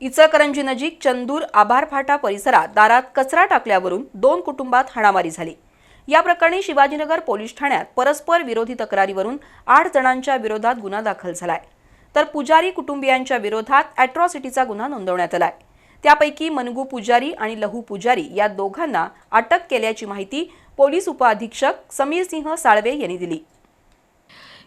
इचलकरंजी नजीक चंदूर आभार फाटा परिसरात दारात कचरा टाकल्यावरून दोन कुटुंबात हाणामारी झाली. या प्रकरणी शिवाजीनगर पोलीस ठाण्यात परस्पर विरोधी तक्रारीवरून आठ जणांच्या विरोधात गुन्हा दाखल झालाय. तर पुजारी कुटुंबियांच्या विरोधात अॅट्रॉसिटीचा गुन्हा नोंदवण्यात आलाय. त्यापैकी मनगू पुजारी आणि लहू पुजारी या दोघांना अटक केल्याची माहिती पोलीस उपअधीक्षक समीर सिंह साळवे यांनी दिली.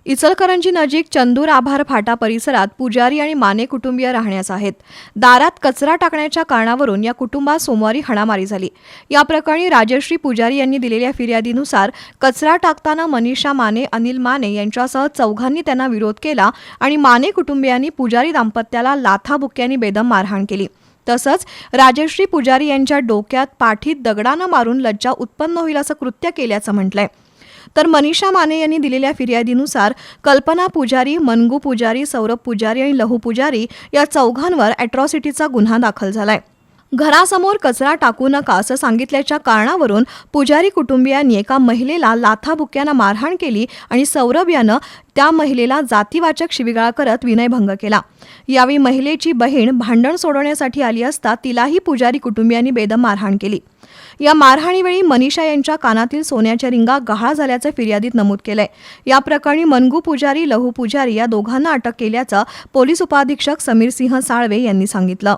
इचलकरंजी नजीक चंदूर आभार फाटा परिसरात पुजारी आणि माने कुटुंबीय राहण्यास आहेत. दारात कचरा टाकण्याच्या कारणावरून या कुटुंबात सोमवारी हाणामारी झाली. या प्रकरणी राजश्री पुजारी यांनी दिलेल्या फिर्यादीनुसार कचरा टाकताना मनीषा माने अनिल माने यांच्यासह चौघांनी त्यांना विरोध केला आणि माने कुटुंबियांनी पुजारी दाम्पत्याला लाथाबुक्क्यांनी बेदम मारहाण केली. तसंच राजश्री पुजारी यांच्या डोक्यात पाठीत दगडानं मारून लज्जा उत्पन्न होईल असं कृत्य केल्याचं म्हटलंय. तर मनीषा माने यांनी दिलेल्या फिर्यादीनुसार कल्पना पुजारी मनगू पुजारी सौरभ पुजारी आणि लहू पुजारी या चौघांवर अॅट्रॉसिटीचा गुन्हा दाखल झालाय. घरासमोर कचरा टाकू नका असं सांगितल्याच्या कारणावरून पुजारी कुटुंबियांनी एका महिलेला लाथाबुक्यानं मारहाण केली आणि सौरभ यानं त्या महिलेला जातीवाचक शिविगाळ करत विनयभंग केला. यावेळी महिलेची बहीण भांडण सोडवण्यासाठी आली असता तिलाही पुजारी कुटुंबियांनी बेदम मारहाण केली. या मारहाणीवेळी मनीषा यांच्या कानातील सोन्याच्या रिंगा गहाळ झाल्याचं फिर्यादीत नमूद केलंय. या प्रकरणी मनगू पुजारी लहू पुजारी या दोघांना अटक केल्याचं पोलीस उपाधीक्षक समीर सिंह साळवे यांनी सांगितलं.